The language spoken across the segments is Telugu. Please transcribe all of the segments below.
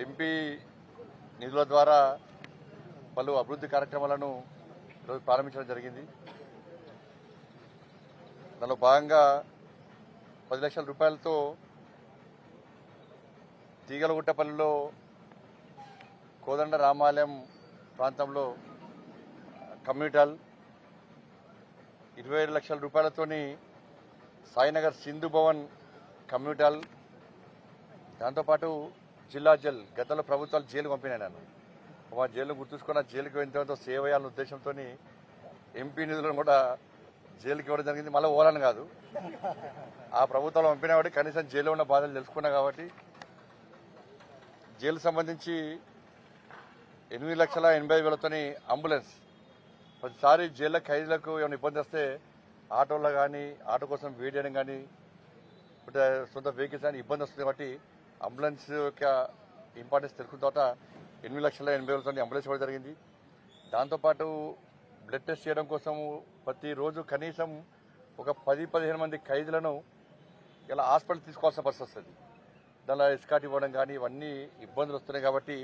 ఎంపీ నిధుల ద్వారా పలు అభివృద్ధి కార్యక్రమాలను ఈరోజు ప్రారంభించడం జరిగింది. దానిలో భాగంగా పది లక్షల రూపాయలతో తీగలగుట్టపల్లిలో కోదండ రామాలయం ప్రాంతంలో కమ్యూనిటల్ ఇరవై ఏడు లక్షల రూపాయలతోని సాయినగర్ సింధు భవన్ కమ్యూటల్ దాంతోపాటు జిల్లా జైల్ గతంలో ప్రభుత్వాలు జైలు పంపినాయి నన్ను. మా జైలు గుర్తుంచుకున్న జైలుకి వెళ్ళిన సేవ చేయాలన్న ఉద్దేశంతో ఎంపీ నిధులను కూడా జైలుకి ఇవ్వడం జరిగింది. మళ్ళీ ఓలని కాదు. ఆ ప్రభుత్వాలు పంపినా కాబట్టి కనీసం జైల్లో ఉన్న బాధలు తెలుసుకున్నా కాబట్టి జైలు సంబంధించి ఎనిమిది లక్షల ఎనభై వేలతోని అంబులెన్స్. ప్రతిసారి జైల్లో ఖైదీలకు ఏమైనా ఇబ్బంది వస్తే ఆటోలో కానీ ఆటో కోసం వెయిట్ కానీ సొంత వెహికల్స్ అని ఇబ్బంది వస్తుంది కాబట్టి అంబులెన్స్ యొక్క ఇంపార్టెన్స్ తెలుసుకున్న తర్వాత ఎనిమిది లక్షల ఎనభై వేలతో అంబులెన్స్ ఇవ్వడం జరిగింది. దాంతోపాటు బ్లడ్ టెస్ట్ చేయడం కోసం ప్రతిరోజు కనీసం ఒక పది పదిహేను మంది ఖైదీలను ఇలా హాస్పిటల్ తీసుకోవాల్సిన పరిస్థితి వస్తుంది. దానిలో ఇస్కాట్ ఇవ్వడం కానీ ఇవన్నీ ఇబ్బందులు వస్తున్నాయి కాబట్టి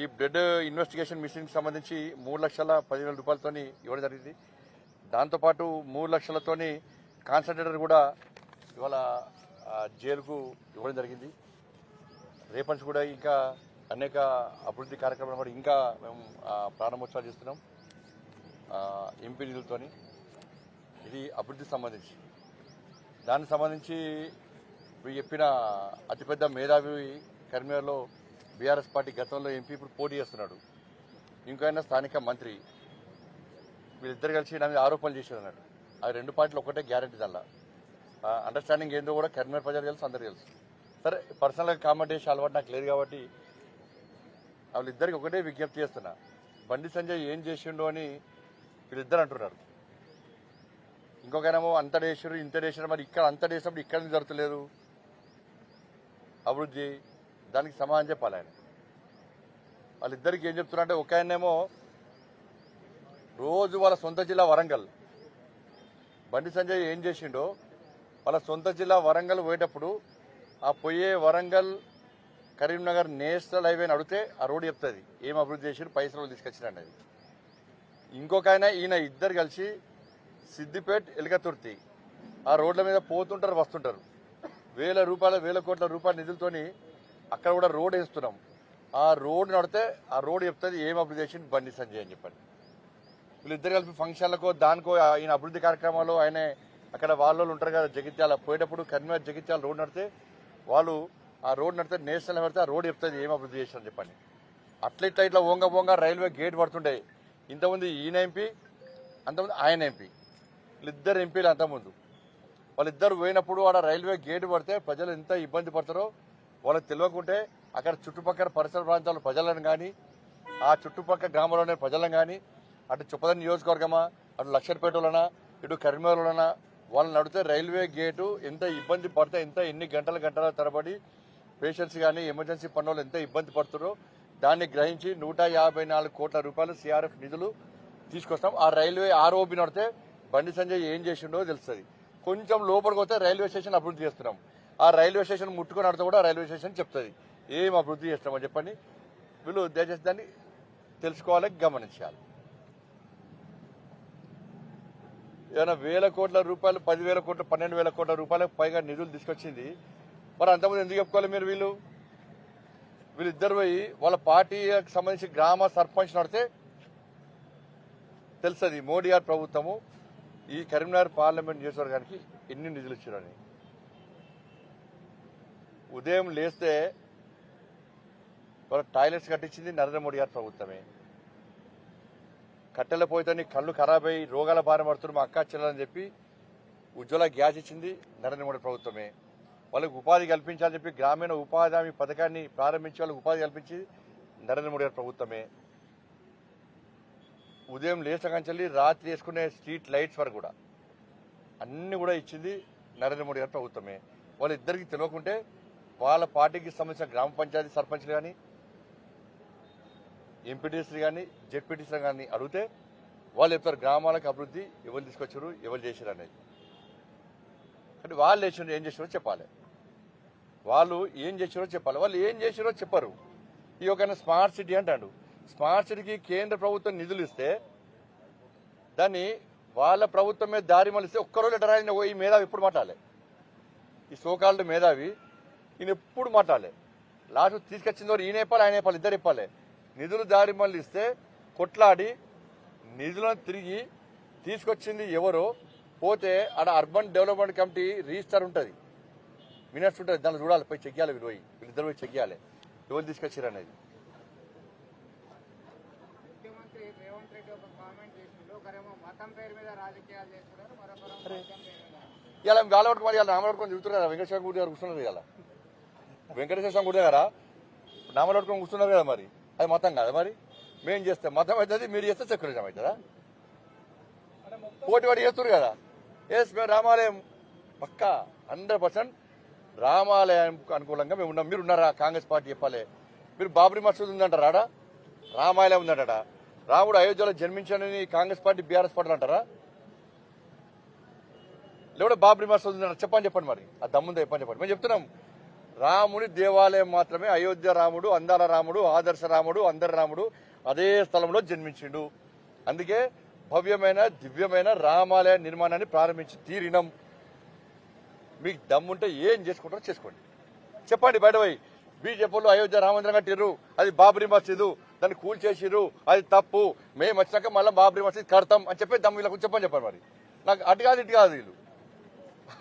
ఈ బ్లడ్ ఇన్వెస్టిగేషన్ మిషన్కి సంబంధించి మూడు లక్షల పదివేల రూపాయలతో ఇవ్వడం జరిగింది. దాంతోపాటు మూడు లక్షలతోని కాన్సన్ట్రేటర్ కూడా ఇవాళ జైలుకు ఇవ్వడం జరిగింది. రేపటి కూడా ఇంకా అనేక అభివృద్ధి కార్యక్రమాలు కూడా ఇంకా మేము ప్రారంభోత్సవాలు చేస్తున్నాం. ఎంపీ నిధులతోని. ఇది అభివృద్ధికి సంబంధించి. దానికి సంబంధించి ఇప్పుడు చెప్పిన అతిపెద్ద మేధావి కరీంనగర్లో బీఆర్ఎస్ పార్టీ గతంలో ఎంపీ ఇప్పుడు పోటీ చేస్తున్నాడు. ఇంకైనా స్థానిక మంత్రి. వీళ్ళిద్దరు కలిసి నా మీద ఆరోపణలు చేశారు అన్నాడు. ఆ రెండు పార్టీలు ఒకటే గ్యారంటీ దానిలో. అండర్స్టాండింగ్ ఏందో కూడా కరీంనగర్ ప్రజలు తెలుసు అందరు తెలుసు. సరే పర్సనల్గా కామెంట్ చేసే అలవాటు నాకు లేదు కాబట్టి వాళ్ళిద్దరికి ఒకటే విజ్ఞప్తి చేస్తున్నా. బండి సంజయ్ ఏం చేసిండు అని వీళ్ళిద్దరు అంటున్నారు. ఇంకొకనేమో అంత చేసారు ఇంత మరి ఇక్కడ అంతటేసినప్పుడు ఇక్కడ జరుగుతలేదు? అభివృద్ధి దానికి సమాధానం చెప్పాలి ఆయన. వాళ్ళిద్దరికి ఏం చెప్తున్నారంటే ఒక ఆయనేమో రోజు వాళ్ళ సొంత జిల్లా వరంగల్. బండి సంజయ్ ఏం చేసిండో వాళ్ళ సొంత జిల్లా వరంగల్ పోయేటప్పుడు ఆ పోయే వరంగల్ కరీంనగర్ నేషనల్ హైవేని అడిగితే ఆ రోడ్డు చెప్తుంది. ఏం అభివృద్ధి చేసిరు పైసలు తీసుకొచ్చిన అది ఇంకొక ఆయన ఈయన ఇద్దరు కలిసి సిద్దిపేట్ ఎలుకతుర్తి ఆ రోడ్ల మీద పోతుంటారు వస్తుంటారు. వేల రూపాయల వేల కోట్ల రూపాయల నిధులతోని అక్కడ కూడా రోడ్ వేస్తున్నాం. ఆ రోడ్ నడితే ఆ రోడ్ చెప్తుంది ఏం అభివృద్ధి చేసింది బండి సంజయ్ అని చెప్పండి వీళ్ళిద్దరు కలిపి ఫంక్షన్లకో దానికో ఆయన అభివృద్ధి కార్యక్రమాలు ఆయన అక్కడ వాళ్ళు ఉంటారు కదా జగిత్యాల పోయేటప్పుడు కన్వీనర్ జగిత్యాల రోడ్ నడితే వాళ్ళు ఆ రోడ్ నడితే నేషనల్ పెడితే ఆ రోడ్ చెప్తుంది ఏం అభివృద్ధి చేశారని చెప్పండి. అట్లా ఇట్లా ఇట్లా ఓంగ ఓంగ రైల్వే గేట్ పడుతుండే ఇంతకుముందు ఈయన ఎంపీ అంతకుముందు ఆయన ఎంపీ. వీళ్ళిద్దరు ఎంపీలు అంతకుముందు. వాళ్ళిద్దరు పోయినప్పుడు ఆడ రైల్వే గేట్ పడితే ప్రజలు ఎంత ఇబ్బంది పడతారో వాళ్ళకి తెలియకుంటే అక్కడ చుట్టుపక్కల పరిసర ప్రాంతాల ప్రజలను కానీ ఆ చుట్టుపక్కల గ్రామంలోనే ప్రజలను కానీ అటు చుప్పదని నియోజకవర్గమా అటు లక్షర్పేటలోనా ఇటు కరీంనగర్లోనా వాళ్ళని నడితే రైల్వే గేటు ఎంత ఇబ్బంది పడితే ఎంత ఎన్ని గంటల గంటల తరబడి పేషెంట్స్ కానీ ఎమర్జెన్సీ పనులు ఎంత ఇబ్బంది పడుతుందో దాన్ని గ్రహించి నూట యాభై నాలుగు కోట్ల రూపాయలు సిఆర్ఎఫ్ నిధులు తీసుకొస్తాం. ఆ రైల్వే ఆర్ఓబి నడితే బండి సంజయ్ ఏం చేసిండో తెలుస్తుంది. కొంచెం లోపలికి పోతే రైల్వే స్టేషన్ అభివృద్ధి చేస్తున్నాం. ఆ రైల్వే స్టేషన్ ముట్టుకుని నడితే కూడా రైల్వే స్టేషన్ చెప్తుంది. ఏం అభివృద్ధి చేస్తామని చెప్పండి వీళ్ళు దయచేసి దాన్ని తెలుసుకోవాలి గమనించాలి. ఏమైనా వేల కోట్ల రూపాయలు పదివేల కోట్ల పన్నెండు వేల కోట్ల రూపాయలకు పైగా నిధులు తీసుకొచ్చింది. మరి అంతమంది ఎందుకు చెప్పుకోవాలి మీరు వీళ్ళు? వీళ్ళిద్దరు పోయి వాళ్ళ పార్టీకి సంబంధించి గ్రామ సర్పంచ్ నడితే తెలుస్తుంది మోడీ గారి ప్రభుత్వము ఈ కరీంనగర్ పార్లమెంట్ నియోజకవర్గానికి ఎన్ని నిధులు ఇచ్చారని. ఉదయం లేస్తే వాళ్ళ టాయిలెట్స్ కట్టించింది నరేంద్ర మోడీ గారి ప్రభుత్వమే. కట్టెల పోయితోని కళ్ళు ఖరాబ్ అయ్యి రోగాల భారం పడుతున్న మా అక్క చెల్లెలని చెప్పి ఉజ్వల గ్యాస్ ఇచ్చింది నరేంద్ర మోడీ ప్రభుత్వమే. వాళ్ళకి ఉపాధి కల్పించాలని చెప్పి గ్రామీణ ఉపాధి హామీ పథకాన్ని ప్రారంభించి వాళ్ళకి ఉపాధి కల్పించి నరేంద్ర మోడీ గారి ప్రభుత్వమే. ఉదయం లేచకంచెల్లి రాత్రి వేసుకునే స్ట్రీట్ లైట్స్ వరకు కూడా అన్ని కూడా ఇచ్చింది నరేంద్ర మోడీ గారి ప్రభుత్వమే. వాళ్ళిద్దరికి తెలియకుంటే వాళ్ళ పార్టీకి సంబంధించిన గ్రామ పంచాయతీ సర్పంచ్లు కానీ ఎంపీటీసీలు కానీ జెడ్పీటీసీలు కానీ అడిగితే వాళ్ళు చెప్తారు గ్రామాలకు అభివృద్ధి ఎవరు తీసుకొచ్చారు ఎవరు చేశారు అనేది. అంటే వాళ్ళు చేసిన ఏం చేసారో చెప్పాలి. వాళ్ళు ఏం చేసారో చెప్పాలి. వాళ్ళు ఏం చేసారో చెప్పరు. ఈ ఒక స్మార్ట్ సిటీ అంటాడు. స్మార్ట్ సిటీకి కేంద్ర ప్రభుత్వం నిధులు ఇస్తే దాన్ని వాళ్ళ ప్రభుత్వం మీద దారి మలిస్తే ఒక్కరోజు లెటర్ ఆయన ఈ మేధావి ఎప్పుడు మాట్లాడాలి. ఈ సోకాల్డ్ మేధావి ఈయన ఎప్పుడు మాట్లాడాలి. లాస్ట్ తీసుకొచ్చిన వారు ఈయన చెప్పాలి ఆయన చెప్పాలి ఇద్దరు చెప్పాలి. నిధులు దారి మళ్ళిస్తే కొట్లాడి నిధులను తిరిగి తీసుకొచ్చింది ఎవరో పోతే ఆడ అర్బన్ డెవలప్మెంట్ కమిటీ రిజిస్టర్ ఉంటుంది. మినిట్స్ ఉంటుంది. దాన్ని చూడాలి. పోయి చెక్ చేయాలి వీళ్ళు పోయి. వీళ్ళిద్దరు పోయి చెక్ చేయాలి ఎవరు తీసుకొచ్చారు అనేది. ముఖ్యమంత్రి రేవంత్ రెడ్డి ఒక కామెంట్ చేసిండు. ఒకరేమో మతం పేరు మీద రాజకీయాలు చేస్తున్నారు. మరొకరు మతం పేరు మీద. ఇలా గాలవట్టుకు మరి ఇలా నామలట్టుకొని చూస్తున్నారు కదా. వెంకటేశ్వర గుడి గారు కూర్చున్నారు కదా. వెంకటేశ్వర స్వామి గుడి దగ్గర నామలట్టుకొని కూర్చున్నారు కదా మరి. అది మతం కాదు మరి? మేం చేస్తే మతం అవుతుంది మీరు చేస్తే సెక్యులరిజం అవుతుందా? పోటీ వాడు చేస్తారు కదా. ఎస్ మేము రామాలయం. పక్కా హండ్రెడ్ పర్సెంట్ రామాలయం అనుకూలంగా మేము ఉన్నాం. మీరు ఉన్నారా కాంగ్రెస్ పార్టీ చెప్పాలి. మీరు బాబ్రీ మసూద్ ఉందంటారా ఆడ? రామాలయం ఉందంటాడ? రాముడు అయోధ్యలో జన్మించాడని కాంగ్రెస్ పార్టీ బీఆర్ఎస్ పార్టీలు అంటారా? లేకపోతే బాబ్రీ మసూద్ ఉందంటారా? చెప్పని చెప్పండి మరి. ఆ దమ్ముందా? చెప్పని చెప్పండి. మేము చెప్తున్నాం. రాముని దేవాలయం మాత్రమే. అయోధ్య రాముడు అందాల రాముడు ఆదర్శ రాముడు అందరి రాముడు అదే స్థలంలో జన్మించిండు. అందుకే భవ్యమైన దివ్యమైన రామాలయ నిర్మాణాన్ని ప్రారంభించి తీరినం. మీకు దమ్ముంటే ఏం చేసుకుంటారో చేసుకోండి. చెప్పండి బయట పోయి బీజేపీలో అయోధ్య రామందిరం కట్టిర్రు అది బాబ్రీ మసీదు దాన్ని కూల్చేసిర్రు అది తప్పు మేము వచ్చినాక మళ్ళీ బాబ్రీ మసీద్ కడతాం అని చెప్పి దమ్ము వీళ్ళకు చెప్పని చెప్పండి మరి. నాకు అటు కాదు ఇటు కాదు వీళ్ళు.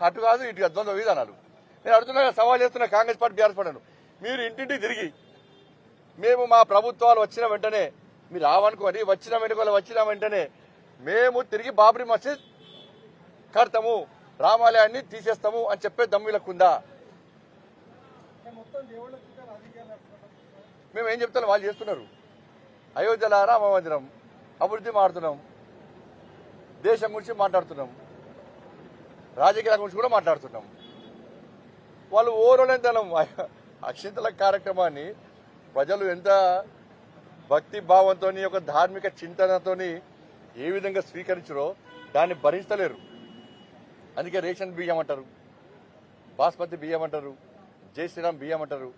అటు కాదు ఇటు కాదు ద్వంద్వ విధానాలు. నేను అడుగుతున్నా సవాల్ చేస్తున్నా కాంగ్రెస్ పార్టీ బీఆర్ఎస్ పార్టీ మీరు ఇంటింటికి తిరిగి మేము మా ప్రభుత్వాలు వచ్చిన వెంటనే మీరు రావనుకోని వచ్చిన వెనుకలు వచ్చిన వెంటనే మేము తిరిగి బాబ్రీ మసీద్ కడతాము రామాలయాన్ని తీసేస్తాము అని చెప్పే దమ్ములకుందా మేము ఏం చెప్తాం? వాళ్ళు చేస్తున్నారు. అయోధ్యలో రామ మందిరం అభివృద్ధి మాడుతున్నాం దేశం గురించి మాట్లాడుతున్నాం. రాజకీయాల గురించి కూడా మాట్లాడుతున్నాం. వాళ్ళు ఓరోలేంతనం. అక్షింతల కార్యక్రమాన్ని ప్రజలు ఎంత భక్తి భావంతో ఒక ధార్మిక చింతనతోని ఏ విధంగా స్వీకరించరో దాన్ని భరించలేరు. అందుకే రేషన్ బియ్యం అంటారు బాస్మతి బియ్యం అంటారు జై శ్రీరామ్ బియ్యం అంటారు.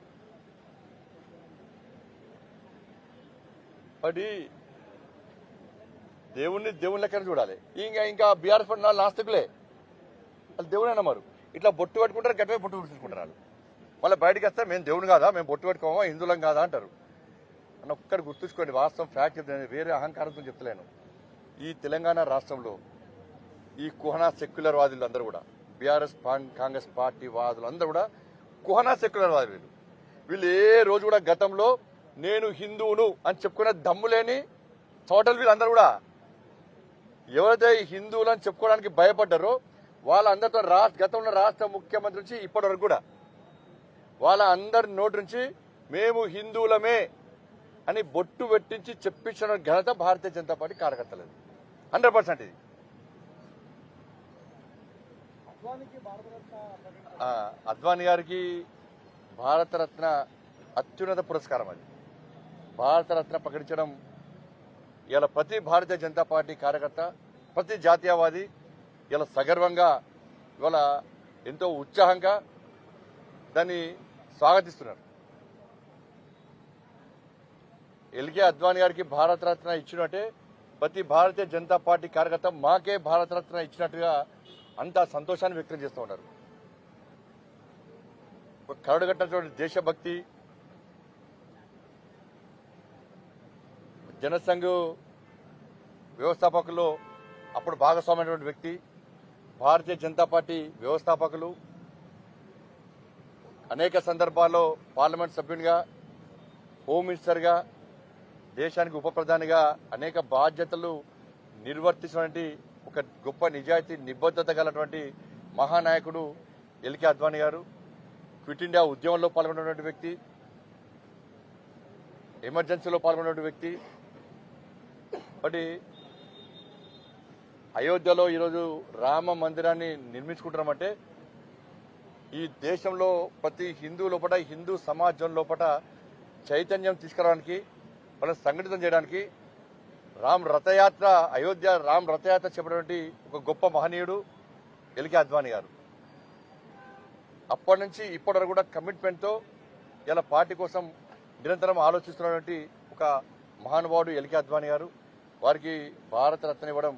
మరి దేవుణ్ణి దేవుని లెక్కన చూడాలి. ఇంకా ఇంకా బీఆర్ఎస్ పడిన నాస్తికులే. వాళ్ళు దేవుని అన్నమారు ఇట్లా బొట్టు పెట్టుకుంటారు గట్టిపై బొట్టు పెట్టుకుంటారు వాళ్ళు. మళ్ళీ బయటకు వస్తే మేము దేవుని కాదా మేము బొట్టు పెట్టుకోమా హిందువులం కాదా అంటారు. అని ఒక్కటి గుర్తుంచుకోండి వాస్తవం ఫ్యాక్ట్ చెప్తాను వేరే అహంకారంతో చెప్తలేను. ఈ తెలంగాణ రాష్ట్రంలో ఈ కుహనా సెక్యులర్ వాదులు అందరూ కూడా బీఆర్ఎస్ కాంగ్రెస్ పార్టీ వాదులు అందరూ కూడా కుహనా సెక్యులర్ వాదులు వీళ్ళు వీళ్ళు ఏ రోజు కూడా గతంలో నేను హిందువును అని చెప్పుకునే దమ్ము లేని వీళ్ళందరూ కూడా. ఎవరైతే హిందువులు అని చెప్పుకోవడానికి భయపడ్డారో వాళ్ళందరితో రాష్ట్ర గతంలో రాష్ట్ర ముఖ్యమంత్రి నుంచి ఇప్పటి వరకు కూడా. వాళ్ళ అందరి నోటి నుంచి మేము హిందువులమే అని బొట్టు పెట్టించి చెప్పించిన ఘనత భారతీయ జనతా పార్టీ కార్యకర్తలేదు. హండ్రెడ్ పర్సెంట్ ఇది. అద్వానీ గారికి భారతరత్న అత్యున్నత పురస్కారం అది. భారతరత్న ప్రకటించడం ఇలా ప్రతి భారతీయ జనతా పార్టీ కార్యకర్త ప్రతి జాతీయవాది ఇలా సగర్వంగా ఇవాళ ఎంతో ఉత్సాహంగా దాన్ని స్వాగతిస్తున్నారు. ఎల్కే అద్వానీ గారికి భారతరత్న ఇచ్చినట్టే ప్రతి భారతీయ జనతా పార్టీ కార్యకర్త మాకే భారతరత్న ఇచ్చినట్టుగా అంత సంతోషాన్ని వ్యక్తం చేస్తూ ఉన్నారు. కరడుగట్టినటువంటి దేశభక్తి జనసంఘ్ వ్యవస్థాపకులు అప్పుడు భాగస్వామైనటువంటి వ్యక్తి భారతీయ జనతా పార్టీ వ్యవస్థాపకులు అనేక సందర్భాల్లో పార్లమెంట్ సభ్యునిగా హోమ్ మినిస్టర్గా దేశానికి ఉప ప్రధానిగా అనేక బాధ్యతలు నిర్వర్తించినటువంటి ఒక గొప్ప నిజాయితీ నిబద్ధత గలటువంటి మహానాయకుడు ఎల్కే అద్వానీ గారు. క్విట్ ఇండియా ఉద్యమంలో పాల్గొన్నటువంటి వ్యక్తి ఎమర్జెన్సీలో పాల్గొన్నటువంటి వ్యక్తి. ఒకటి అయోధ్యలో ఈరోజు రామ మందిరాన్ని నిర్మించుకుంటున్నామంటే ఈ దేశంలో ప్రతి హిందూ లోపల హిందూ సమాజం లోపల చైతన్యం తీసుకురావడానికి వాళ్ళని సంఘటితం చేయడానికి రామ్ రథయాత్ర అయోధ్య రామ్ రథయాత్ర చెప్పినటువంటి ఒక గొప్ప మహనీయుడు ఎల్కే అద్వానీ గారు. అప్పటి నుంచి ఇప్పటి వరకు కూడా కమిట్మెంట్తో ఇలా పార్టీ కోసం నిరంతరం ఆలోచిస్తున్నటువంటి ఒక మహానుభావుడు ఎల్కే అద్వానీ గారు. వారికి భారతరత్న ఇవ్వడం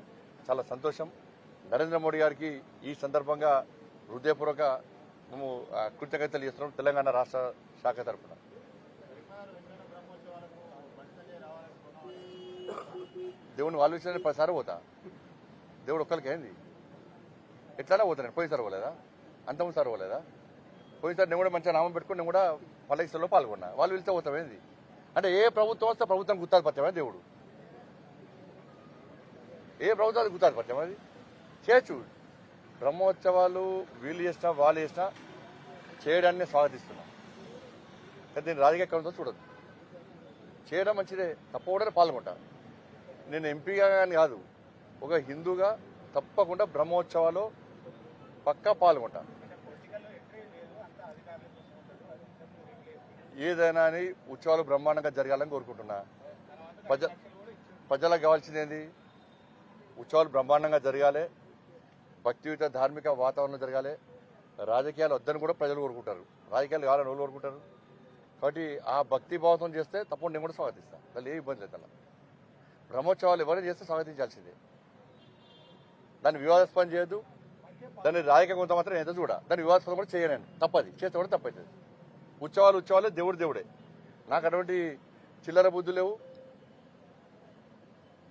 చాలా సంతోషం. నరేంద్ర మోడీ గారికి ఈ సందర్భంగా హృదయపూర్వక మేము కృతజ్ఞతలు చేస్తున్నాం తెలంగాణ రాష్ట్ర శాఖ తరఫున. దేవుని వాళ్ళు ఇచ్చిన పదిసారి పోతా. దేవుడు ఒక్కరికి అయింది ఎట్లానే పోతాను పోయినసారి పోలేదా? అంతకుముందు పోలేదా? పోయినసారి నేను కూడా మంచిగా నామం పెట్టుకుని నేను కూడా పల్లెకిలో పాల్గొన్నా. వాళ్ళు వెళ్తే పోతామేంది అంటే ఏ ప్రభుత్వం వస్తే ప్రభుత్వం గుర్తాధిపత్యమే దేవుడు? ఏ ప్రభుత్వాలు గుర్తాధిపత్యం అది చేయొచ్చు బ్రహ్మోత్సవాలు వీళ్ళు చేసినా వాళ్ళు చేసినా చేయడాన్ని స్వాగతిస్తున్నాం. కానీ దీన్ని రాజకీయ కారణంతో చూడదు చేయడం మంచిదే తప్పకుండా పాల్గొంటా నేను ఎంపీగా కానీ కాదు ఒక హిందూగా తప్పకుండా బ్రహ్మోత్సవాలు పక్కా పాల్గొంటా. ఏదైనా అని ఉత్సవాలు బ్రహ్మాండంగా జరగాలని కోరుకుంటున్నా. ప్రజ ప్రజలకు కావాల్సింది ఏంది? ఉత్సవాలు బ్రహ్మాండంగా జరగాలి. భక్తియుత ధార్మిక వాతావరణం జరగాలి. రాజకీయాలు వద్దని కూడా ప్రజలు కోరుకుంటారు. రాజకీయాలు కావాలని వాళ్ళు కోరుకుంటారు. కాబట్టి ఆ భక్తి భావంతో చేస్తే తప్పకుండా నేను కూడా స్వాగతిస్తాను. దానిలో ఏ ఇబ్బంది లేదు అలా బ్రహ్మోత్సవాలు ఎవరైనా చేస్తే స్వాగతించాల్సిందే. దాన్ని వివాదాస్పదం చేయొద్దు. దాన్ని రాజకీయ కొంత మాత్రం ఎంత చూడ. దాన్ని వివాదాస్పదం కూడా చేయలేను తప్పది. చేస్తే కూడా తప్పవుతుంది ఉత్సవాలు ఉత్సవాలు దేవుడు దేవుడే. నాకు అటువంటి చిల్లర బుద్ధులు లేవు.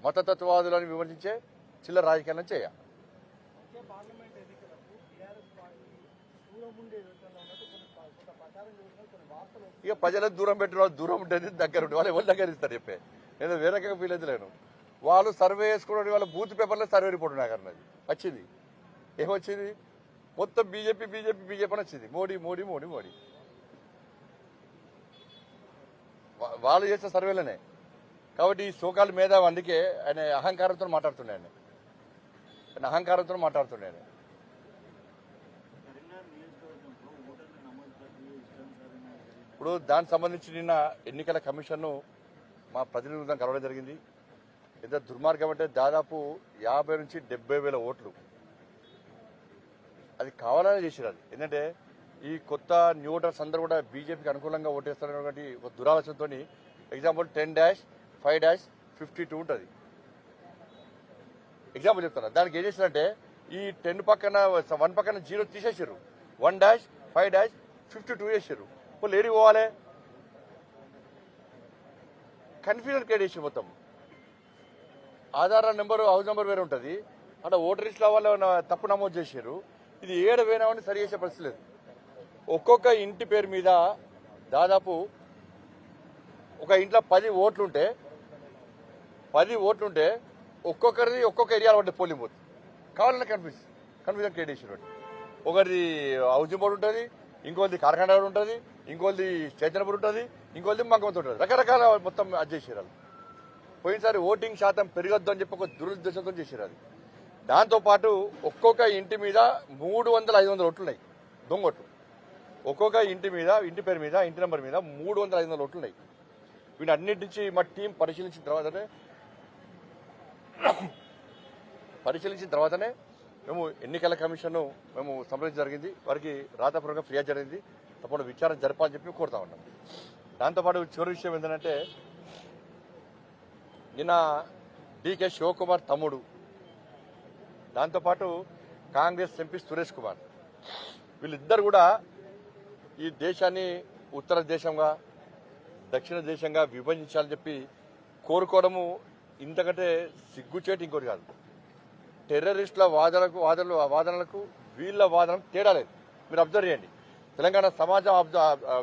మతతత్వవాదులను విమర్శించే చిల్లర రాజకీయాలను చేయ వచ్చే పార్లమెంట్ ఎన్నికలకు టీఆర్ఎస్ పార్టీ దూరం ఉండే యోచనలో ఉన్నట్టు కొన్ని ప- కొంత ప్రచారం చేస్తున్నారు కొన్ని వార్తలు వస్తున్నాయి. ఇక ప్రజలకు దూరం పెట్టిన వాళ్ళు దూరం ఉంటుంది దగ్గర ఉంటే వాళ్ళు ఎవరు దగ్గర ఇస్తారు చెప్పే. నేను వేరే రకంగా ఫీల్ అయితే వాళ్ళు సర్వే చేసుకున్న వాళ్ళ బూత్ పేపర్లో సర్వే రిపోర్ట్ నాకు. అన్నది వచ్చింది? ఏమొచ్చింది మొత్తం బీజేపీ బీజేపీ బీజేపీ అని వచ్చింది. మోడీ మోడీ మోడీ మోడీ. వాళ్ళు చేసే సర్వేలనే కాబట్టి ఈ సోకాల మీద అందుకే ఆయన అహంకారంతో. ఆయన. అహంకారంతో మాట్లాడుతున్నాడు ఇప్పుడు దానికి సంబంధించి నిన్న ఎన్నికల కమిషన్ను మా ప్రతినిధులతో కలవడం జరిగింది. ఎంత దుర్మార్గం అంటే దాదాపు యాభై నుంచి డెబ్బై వేల ఓట్లు. అది కావాలనే చేసిరు అది. ఎందుకంటే ఈ కొత్త న్యూ ఓటర్స్ అందరూ కూడా బీజేపీకి అనుకూలంగా ఓటేస్తారనేటువంటి ఒక దురాలోచనతో example ten dash five dash fifty two ఉంటుంది. ఎగ్జాంపుల్ చెప్తాను దానికి ఏం చేశారంటే ఈ టెన్ పక్కన వన్ పక్కన జీరో తీసేసారు. One dash five dash fifty two వేసారు. వాళ్ళు ఏడికి పోవాలి. కన్ఫ్యూజన్ క్రియేట్ చేసి మొత్తం. ఆధార్ నెంబర్ హౌస్ నెంబర్ వేరే ఉంటుంది. అంటే ఓటర్ లిస్ట్ వాళ్ళు తప్పు నమోదు చేశారు. ఇది ఏడ పోయినామని సరి చేసే పరిస్థితి లేదు. ఒక్కొక్క ఇంటి పేరు మీద దాదాపు ఒక ఇంట్లో పది ఓట్లుంటే పది ఓట్లుంటే ఒక్కొక్కరిది ఒక్కొక్క ఏరియాలో పడ్డ పోలింగ్ బూత్ కావాలన్నా కన్ఫ్యూజ్ కన్ఫ్యూజన్ క్రియేట్ చేసినట్టు ఒకరిది హౌసింగ్ బోర్డు ఉంటుంది ఇంకోది కార్ఖానా ఉంటుంది ఇంకోది చైతన్యపూర్ ఉంటుంది ఇంకోది మంగమంత ఉంటుంది. రకరకాల మొత్తం అది చేసారు వాళ్ళు. పోయినసారి ఓటింగ్ శాతం పెరగద్దు అని చెప్పి ఒక దురుద్దేశంతో చేసారు అది. దాంతోపాటు ఒక్కొక్క ఇంటి మీద మూడు వందల ఐదు వందల ఓట్లున్నాయి దొంగోట్లు ఒక్కొక్క ఇంటి మీద ఇంటి పేరు మీద ఇంటి నెంబర్ మీద మూడు వందల ఐదు వందల ఓట్లున్నాయి వీటి అన్నిటి నుంచి మా టీం పరిశీలించిన తర్వాతనే పరిశీలించిన తర్వాతనే మేము ఎన్నికల కమిషన్ మేము సంప్రదించడం జరిగింది. వారికి రాతపూర్వకంగా ఫిర్యాదు జరిగింది. తప్పకుండా విచారణ జరపాలని చెప్పి కోరుతా ఉన్నాం. దాంతోపాటు చివరి విషయం ఏంటంటే నిన్న డికే శివకుమార్ తమ్ముడు దాంతోపాటు కాంగ్రెస్ ఎంపీ సురేష్ కుమార్ వీళ్ళిద్దరు కూడా ఈ దేశాన్ని ఉత్తర దేశంగా దక్షిణ దేశంగా విభజించాలని చెప్పి కోరుకోవడము ఇంతకంటే సిగ్గుచేటి ఇంకోటి కాదు. టెర్రరిస్టుల వాదనలకు వాదనలు వాదనలకు వీళ్ళ వాదనకు తేడా లేదు. మీరు అబ్జర్వ్ చేయండి. తెలంగాణ సమాజం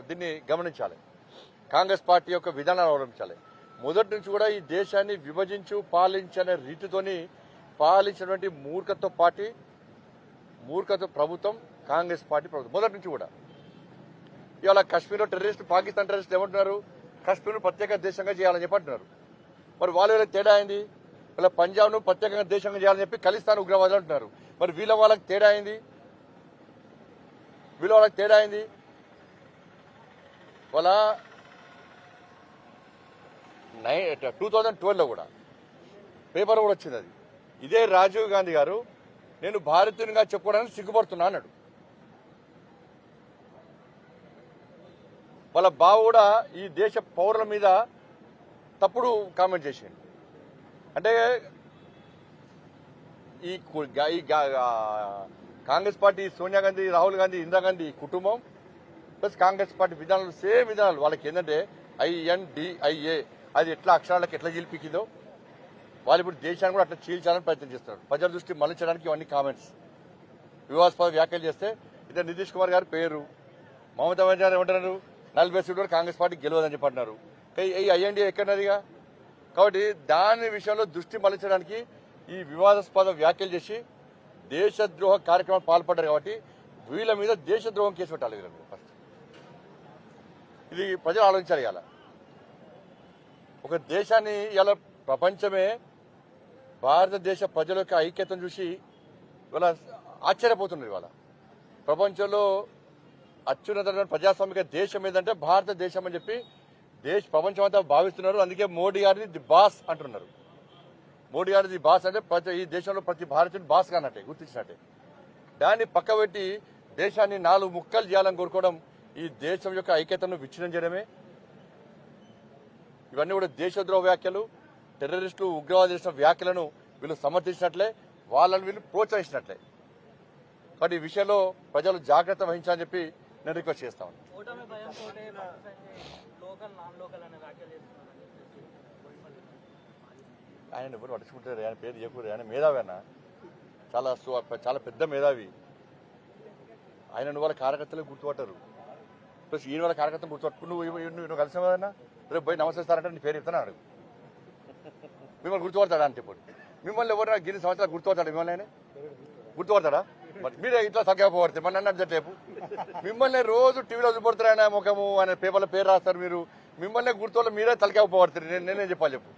దీన్ని గమనించాలి. కాంగ్రెస్ పార్టీ యొక్క విధానాలు అవలంబించాలి. మొదటి నుంచి కూడా ఈ దేశాన్ని విభజించు పాలించనే రీతితోని పాలించినటువంటి మూర్ఖత్వ పార్టీ మూర్ఖత్వ ప్రభుత్వం కాంగ్రెస్ పార్టీ ప్రభుత్వం. మొదటి నుంచి కూడా. ఇవాళ కశ్మీర్లో టెర్రరిస్ట్ పాకిస్తాన్ టెర్రరిస్ట్ ఏమంటున్నారు? కశ్మీర్ను ప్రత్యేక దేశంగా చేయాలని చెప్పంటున్నారు మరి వాళ్ళ వీళ్ళకి తేడా అయింది వీళ్ళ పంజాబ్ను ప్రత్యేకంగా దేశంగా చేయాలని చెప్పి ఖలిస్తాన్ ఉగ్రవాదులు అంటున్నారు. మరి వీళ్ళ వాళ్ళకి తేడా అయింది వీళ్ళ వాళ్ళకి తేడా అయింది వాళ్ళ నై టూ థౌజండ్ ట్వెల్వ్లో కూడా పేపర్ కూడా వచ్చింది అది. ఇదే రాజీవ్ గాంధీ గారు నేను భారతీయునిగా చెప్పుకోవడానికి సిగ్గుపడుతున్నా అన్నాడు. వాళ్ళ బావ కూడా ఈ దేశ పౌరుల మీద తప్పుడు కామెంట్ చేసిండు. అంటే ఈ కాంగ్రెస్ పార్టీ సోనియా గాంధీ రాహుల్ గాంధీ ఇందిరాగాంధీ కుటుంబం ప్లస్ కాంగ్రెస్ పార్టీ విధానాలు సేమ్ విధానాలు. వాళ్ళకి ఏంటంటే ఐఎన్డిఐఏ అది ఎట్లా అక్షరాలకు ఎట్లా గెలిపించిందో వాళ్ళు ఇప్పుడు దేశాన్ని కూడా అట్లా చీల్చాలని ప్రయత్నం చేస్తున్నారు. ప్రజల దృష్టి మళ్ళించడానికి ఇవన్నీ కామెంట్స్ వివాదాస్పద వ్యాఖ్యలు చేస్తే ఇద్దరు నితీష్ కుమార్ గారి పేరు మమతా బెనర్జీ గారు ఏమంటున్నారు? నలభై సీట్లు కాంగ్రెస్ పార్టీ గెలవదని చెప్పి ఈ ఐఎన్డీ ఎక్కడన్నదిగా? కాబట్టి దాని విషయంలో దృష్టి మళ్ళించడానికి ఈ వివాదాస్పద వ్యాఖ్యలు చేసి దేశద్రోహ కార్యక్రమాలు పాల్పడ్డారు కాబట్టి వీళ్ళ మీద దేశద్రోహం కేసు పెట్టాలి వీళ్ళ మీద ఫస్ట్ ఇది ప్రజలు ఆలోచించాలి ఇలా ఒక దేశాన్ని ఇలా ప్రపంచమే భారతదేశ ప్రజల యొక్క ఐక్యతను చూసి ఇవాళ ఆశ్చర్యపోతున్నారు ఇవాళ. ప్రపంచంలో అత్యున్నతమైన ప్రజాస్వామిక దేశం ఏదంటే భారతదేశం అని చెప్పి దేశ ప్రపంచం అంతా భావిస్తున్నారు. అందుకే మోడీ గారిని ది బాస్ అంటున్నారు. మోడీ గారి ది బాస్ అంటే ప్రతి ఈ దేశంలో ప్రతి భారతీయుని బాస్ కానట్టే గుర్తించినట్టే. దాన్ని పక్కబెట్టి దేశాన్ని నాలుగు ముక్కలు చేయాలని కోరుకోవడం ఈ దేశం యొక్క ఐక్యతను విచ్ఛిన్నం చేయడమే. ఇవన్నీ కూడా దేశద్రోహ వ్యాఖ్యలు టెర్రరిస్టులు ఉగ్రవాద చేసిన వ్యాఖ్యలను వీళ్ళు సమర్థించినట్లే వాళ్ళని వీళ్ళు ప్రోత్సహించినట్లే. కాబట్టి ఈ విషయంలో ప్రజలు జాగ్రత్త వహించాలని చెప్పి నేను రిక్వెస్ట్ చేస్తాను లోకల్ నాన్ లోకల్ అనే వ్యాఖ్యలు చేస్తున్నారని చెప్పేసి ఆయన ఎవరు పట్టించుకుంటారు? ఆయన పేరు చెప్పారు ఆయన మేధావి అన్న చాలా చాలా పెద్ద మేధావి. ఆయన వాళ్ళ కార్యకర్తలు గుర్తుపట్టారు. ప్లస్ ఈయన వాళ్ళ కార్యకర్తలు గుర్తుపట్టు నువ్వు నువ్వు నువ్వు రేపు పోయి నమస్కరిస్తారంటే నీ పేరు చెప్తాను అడుగు. మిమ్మల్ని గుర్తుపడతాడా అని చెప్పాడు మిమ్మల్ని ఎవరైనా గిన్ని సంవత్సరాలు గుర్తుపడతాడు మిమ్మల్ని ఆయన? గుర్తుపడతాడా? మరి మీరే ఇట్లా తగ్గకపోతే మన నన్ను రేపు మిమ్మల్ని రోజు టీవీలో చూపడతారు ఆయన ముఖము ఆయన పేపర్లో పేరు రాస్తారు మీరు. మిమ్మల్ని గుర్తుపడ మీరే తలకపోతారు నేను నేనే చెప్పాలి చెప్పు.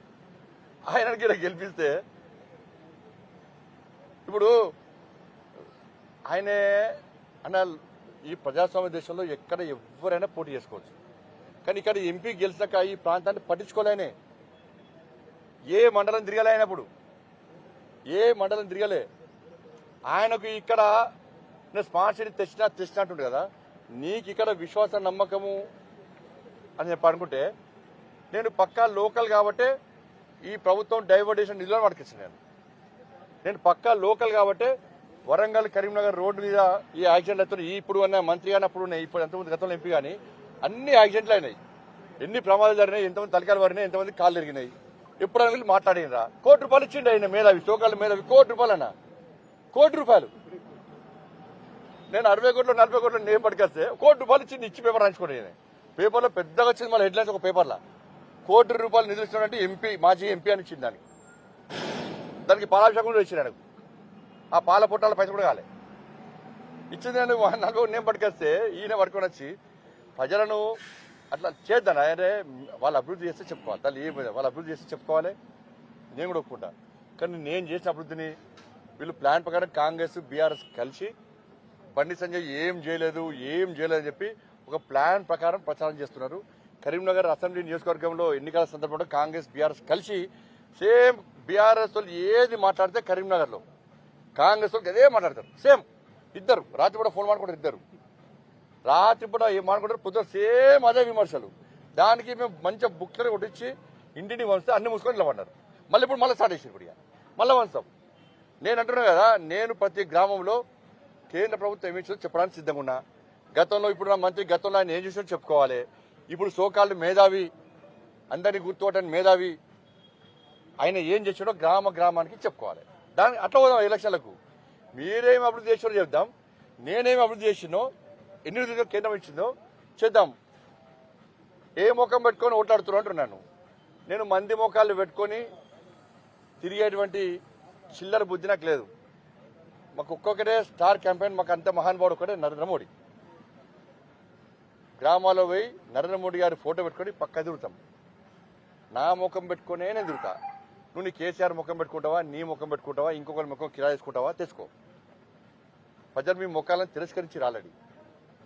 ఆయనకి ఇలా గెలిపిస్తే ఇప్పుడు ఆయనే అన్న ఈ ప్రజాస్వామ్య దేశంలో ఎక్కడ ఎవరైనా పోటీ చేసుకోవచ్చు. కానీ ఇక్కడ ఎంపీ గెలిచాక ఈ ప్రాంతాన్ని పట్టించుకోలేనే. ఏ మండలం తిరగలే ఆయనప్పుడు ఏ మండలం తిరగలే? ఆయనకు ఇక్కడ నేను స్పాన్సర్ తెచ్చినా తెచ్చినట్టుండు కదా. నీకు ఇక్కడ విశ్వాస నమ్మకము అని చెప్పి అనుకుంటే నేను పక్కా లోకల్ కాబట్టే ఈ ప్రభుత్వం డైవర్టేషన్ నిధులను పట్టుకొచ్చింది నేను. నేను పక్కా లోకల్ కాబట్టే వరంగల్ కరీంనగర్ రోడ్డు మీద ఈ యాక్సిడెంట్ అవుతున్నాయి. ఇప్పుడు అన్న మంత్రి కానీ అప్పుడు ఉన్నాయి. ఇప్పుడు ఎంతమంది గతంలో ఎంపీ కానీ అన్ని యాక్సిడెంట్లు అయినాయి. ఎన్ని ప్రమాదాలు జరిగినాయి ఎంతమంది తలకాలు పడినాయి ఎంతమంది కాళ్ళు జరిగినాయి ఎప్పుడు అని మాట్లాడినరా కోటి రూపాయలు ఇచ్చిండు ఆయన మేధావి సోకాళ్ళ మేధావి కోటి రూపాయలు కోటి రూపాయలు. నేను అరవై కోట్లు నలభై కోట్లు నేను పట్టుకొస్తే కోటి రూపాయలు ఇచ్చింది ఇచ్చి పేపర్ రాయించుకోండి నేను. పేపర్లో పెద్దగా వచ్చింది మళ్ళీ హెడ్లైన్స్ ఒక పేపర్లో. కోటి రూపాయలు నిధులు ఇచ్చినట్టు ఎంపీ మాజీ ఎంపీ అని ఇచ్చింది దానికి. దానికి పాలాభిషేకం కూడా ఇచ్చింది ఆయనకు. ఆ పాల పుట్టాల పైసలు కూడా కాలే. ఇచ్చింది నేను వా- నలభై నేను పట్టుకొస్తే ఈయన పట్టుకొని వచ్చి ప్రజలను అట్లా చేద్దాను? అరే వాళ్ళు అభివృద్ధి చేస్తే చెప్పుకోవాలి. తల్లి ఏం వాళ్ళు అభివృద్ధి చేస్తే చెప్పుకోవాలి. నేను కూడా ఒప్పుకుంటా. కానీ నేను చేసిన అభివృద్ధిని వీళ్ళు ప్లాన్ ప్రకారం కాంగ్రెస్ బీఆర్ఎస్ కలిసి బండి సంజయ్ ఏం చేయలేదు ఏం చేయలేదు అని చెప్పి ఒక ప్లాన్ ప్రకారం ప్రచారం చేస్తున్నారు. కరీంనగర్ అసెంబ్లీ నియోజకవర్గంలో ఎన్నికల సందర్భంలో కాంగ్రెస్ బీఆర్ఎస్ కలిసి సేమ్ బీఆర్ఎస్ వాళ్ళు ఏది మాట్లాడితే కరీంనగర్లో కాంగ్రెస్ వాళ్ళు అదే మాట్లాడతారు. సేమ్ ఇద్దరు. రాత్రిపూట ఫోన్ మాట్లాడుకుంటారు ఇద్దరు. రాత్రిపూట ఏం మాట్లాడుకుంటారు? పొద్దున సేమ్ అదే విమర్శలు. దానికి మేము మంచిగా బుక్లను కొట్టించి ఇంటిని వంచితే అన్ని మూసుకొని నిలబడ్డారు. మళ్ళీ ఇప్పుడు మళ్ళీ స్టార్ట్ చేసి ఇప్పుడు ఇక. మళ్ళీ వంచాం నేను అంటున్నా కదా నేను ప్రతి గ్రామంలో కేంద్ర ప్రభుత్వం ఏమి ఇచ్చిందో చెప్పడానికి సిద్ధంగా ఉన్నా. గతంలో ఇప్పుడు నా మంత్రి గతంలో ఆయన ఏం చేసినా చెప్పుకోవాలి. ఇప్పుడు సోకాళ్ళు మేధావి అందరినీ గుర్తుపట్టని మేధావి ఆయన ఏం చేసాడో గ్రామ గ్రామానికి చెప్పుకోవాలి. దాని అట్లా పోదాం ఎలక్షన్లకు. మీరేం అభివృద్ధి చేసినో చెప్దాం. నేనేం అభివృద్ధి చేసినో ఎన్ని రోజుల్లో కేంద్రం ఇచ్చిందో చేద్దాం. ఏ ముఖం పెట్టుకొని ఓట్లాడుతున్నా అంటున్నాను. నేను మంది ముఖాలు పెట్టుకొని తిరిగేటువంటి చిల్లర బుద్ధి నాకు లేదు. మాకు ఒక్కొక్కటే స్టార్ క్యాంపెయిన్ మాకు అంత మహానుభావుడు ఒకటే నరేంద్ర మోడీ. గ్రామాల్లో పోయి నరేంద్ర మోడీ గారి ఫోటో పెట్టుకొని పక్క తిరుగుతాం నా ముఖం పెట్టుకునే నేను తిరుగుతా నువ్వు నీ కేసీఆర్ ముఖం పెట్టుకుంటావా నీ ముఖం పెట్టుకుంటావా ఇంకొకరి ముఖం కిరా తీసుకుంటావా తెచ్చుకో. ప్రజలు మీ ముఖాలను తిరస్కరించి రాలడి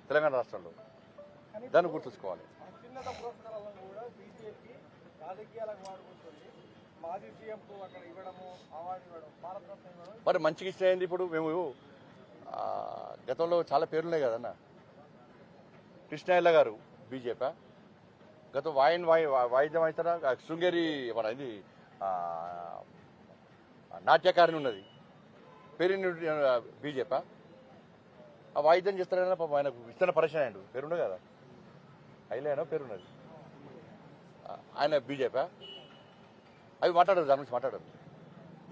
తెలంగాణ రాష్ట్రంలో. దాన్ని గుర్తుంచుకోవాలి. మాజీ సీఎంకు అక్కడ ఇవ్వడము అవార్డు ఇవ్వడం భారతరత్న ఇవ్వడం. మరి మంచిగా ఇచ్చేయండి ఇప్పుడు మేము గతంలో చాలా పేర్లున్నాయి కదన్న. కృష్ణయ్య గారు బీజేపీ. గత వాయిన్ వాయి వాయిద్యం అవుతారా శృంగేరి మన ఇది నాట్యకారిణి ఉన్నది. పేరు బీజేపీ. ఆ వాయిద్యం చేస్తారని పాపం ఆయన ఇస్తున్న పరిచయం అయ్యాడు పేరుండే కదా. అయిలేనో పేరున్నది. ఆయన బీజేపీ. అవి మాట్లాడరు దాని గురించి మాట్లాడరు.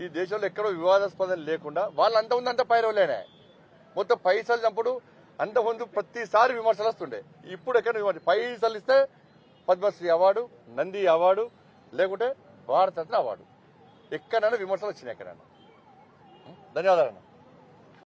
ఈ దేశంలో ఎక్కడో వివాదాస్పదం లేకుండా వాళ్ళు అంత ఉంది అంత పైరవలేనే మొత్తం పైసలు చంపుడు అంత ముందు ప్రతిసారి విమర్శలు వస్తుండే. ఇప్పుడు ఎక్కడ విమర్శ పైసలు ఇస్తే పద్మశ్రీ అవార్డు నంది అవార్డు లేకుంటే భారతరత్న అవార్డు. ఎక్కడైనా విమర్శలు వచ్చినాయి ఎక్కడైనా. ధన్యవాదాలు అన్న.